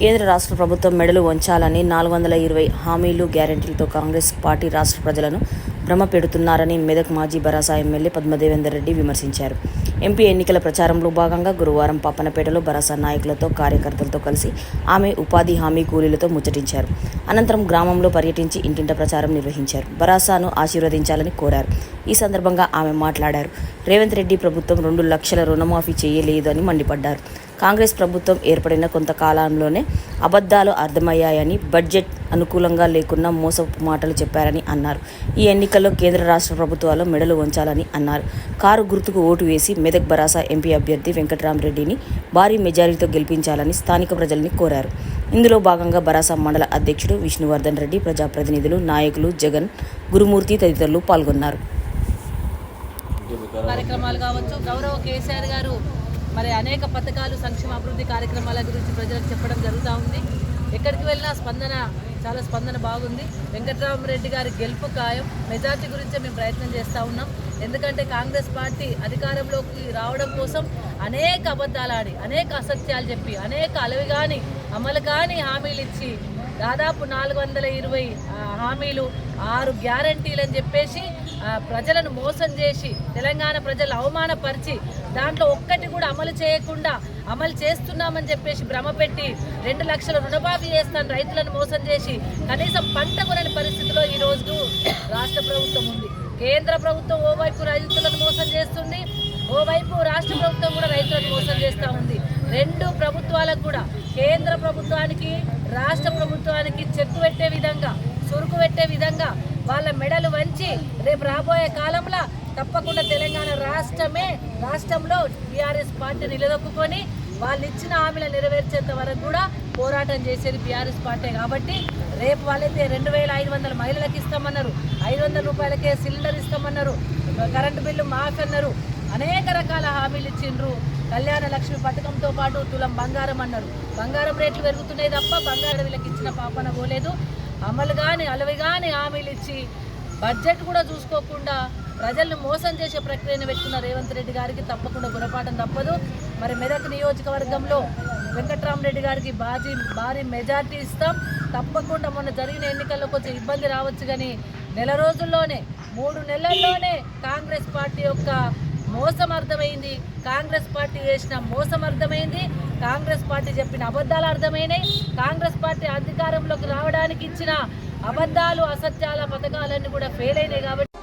కేంద్ర రాష్ట్ర ప్రభుత్వం మెడలు వంచాలని నాలుగు వందల ఇరవై హామీలు గ్యారెంటీలతో కాంగ్రెస్ పార్టీ రాష్ట్ర ప్రజలను భ్రమ పెడుతున్నారని మెదక్ మాజీ బరాసా ఎమ్మెల్యే పద్మదేవేందర్ రెడ్డి విమర్శించారు. ఎంపీ ఎన్నికల ప్రచారంలో భాగంగా గురువారం పప్పనపేటలో బరాసా నాయకులతో కార్యకర్తలతో కలిసి ఆమె ఉపాధి హామీ కూలీలతో ముచ్చటించారు. అనంతరం గ్రామంలో పర్యటించి ఇంటింట ప్రచారం నిర్వహించారు. బరాసాను ఆశీర్వదించాలని కోరారు. ఈ సందర్భంగా ఆమె మాట్లాడారు. రేవంత్ రెడ్డి ప్రభుత్వం రెండు లక్షల రుణమాఫీ చేయలేదు అని మండిపడ్డారు. కాంగ్రెస్ ప్రభుత్వం ఏర్పడిన కొంతకాలంలోనే అబద్ధాలు అర్థమయ్యాయని బడ్జెట్ అనుకూలంగా లేకున్నా మోసపు మాటలు చెప్పారని అన్నారు. ఈ ఎన్నికల్లో కేంద్ర రాష్ట్ర ప్రభుత్వాలు మెడలు వంచాలని అన్నారు. కారు గుర్తుకు ఓటు వేసి మెదక్ బరాసా ఎంపీ అభ్యర్థి వెంకటరామరెడ్డిని భారీ మెజారిటీతో గెలిపించాలని స్థానిక ప్రజల్ని కోరారు. ఇందులో భాగంగా బరాసా మండల అధ్యక్షుడు విష్ణువర్ధన్ రెడ్డి ప్రజాప్రతినిధులు నాయకులు జగన్ గురుమూర్తి తదితరులు పాల్గొన్నారు. కార్యక్రమాలు కావచ్చు. గౌరవ కేసీఆర్ గారు మరి అనేక పథకాలు సంక్షేమ అభివృద్ధి కార్యక్రమాల గురించి ప్రజలకు చెప్పడం జరుగుతూ ఉంది. ఎక్కడికి వెళ్ళినా స్పందన చాలా స్పందన బాగుంది. వెంకట్రామరెడ్డి గారి గెలుపు ఖాయం. మెజార్టీ గురించే మేము ప్రయత్నం చేస్తూ ఉన్నాం. ఎందుకంటే కాంగ్రెస్ పార్టీ అధికారంలోకి రావడం కోసం అనేక అబద్ధాలు ఆడి అనేక అసత్యాలు చెప్పి అనేక అలవి కాని అమలు కాని హామీలు ఇచ్చి దాదాపు నాలుగు వందల ఇరవై హామీలు ఆరు గ్యారంటీలు అని చెప్పేసి ప్రజలను మోసం చేసి తెలంగాణ ప్రజలు అవమానపరిచి దాంట్లో ఒక్కటి కూడా అమలు చేయకుండా అమలు చేస్తున్నామని చెప్పేసి భ్రమ పెట్టి రెండు లక్షల రుణమాఫీ చేస్తాను రైతులను మోసం చేసి కనీసం పంట కొనని పరిస్థితిలో ఈ రోజు రాష్ట్ర ప్రభుత్వం ఉంది. కేంద్ర ప్రభుత్వం ఓవైపు రైతులను మోసం చేస్తుంది ఓవైపు రాష్ట్ర ప్రభుత్వం కూడా రైతులను మోసం చేస్తూ ఉంది. రెండు ప్రభుత్వాలకు కూడా కేంద్ర ప్రభుత్వానికి రాష్ట్ర ప్రభుత్వానికి వాళ్ళ మెడలు వంచి రేపు రాబోయే కాలంలో తప్పకుండా తెలంగాణ రాష్ట్రమే రాష్ట్రంలో బీఆర్ఎస్ పార్టీ నిలదొక్కుని వాళ్ళు ఇచ్చిన హామీలు నెరవేర్చేంత వరకు కూడా పోరాటం చేసేది బీఆర్ఎస్ పార్టీ కాబట్టి రేపు వాళ్ళైతే రెండు వేల ఐదు వందల మహిళలకు ఇస్తామన్నారు ఐదు వందల రూపాయలకే సిలిండర్ ఇస్తామన్నారు కరెంటు బిల్లు మాఫ్ అన్నారు అనేక రకాల హామీలు ఇచ్చిండ్రు. కళ్యాణ లక్ష్మి పథకంతో పాటు తులం బంగారం అన్నారు. బంగారం రేట్లు పెరుగుతున్నాయి తప్ప బంగారం వీళ్ళకి ఇచ్చిన పాపన పోలేదు. అమలు కానీ అలవి కానీ హామీలు ఇచ్చి బడ్జెట్ కూడా చూసుకోకుండా ప్రజలను మోసం చేసే ప్రక్రియను పెట్టుకున్న రేవంత్ రెడ్డి గారికి తప్పకుండా గుణపాఠం తప్పదు. మరి మెదక్ నియోజకవర్గంలో వెంకట్రామరెడ్డి గారికి బాజీ భారీ మెజార్టీ ఇస్తాం. తప్పకుండా మొన్న జరిగిన ఎన్నికల్లో కొంచెం ఇబ్బంది రావచ్చు కానీ నెల రోజుల్లోనే మూడు నెలల్లోనే కాంగ్రెస్ పార్టీ యొక్క మోసం అర్థమైంది. కాంగ్రెస్ పార్టీ చేసిన మోసం అర్థమైంది. కాంగ్రెస్ పార్టీ చెప్పిన అబద్ధాలు అర్థమైనాయి. కాంగ్రెస్ పార్టీ అధికారంలోకి రావడానికి ఇచ్చిన అబద్ధాలు అసత్యాల పథకాలన్నీ కూడా ఫెయిల్ అయినాయి కాబట్టి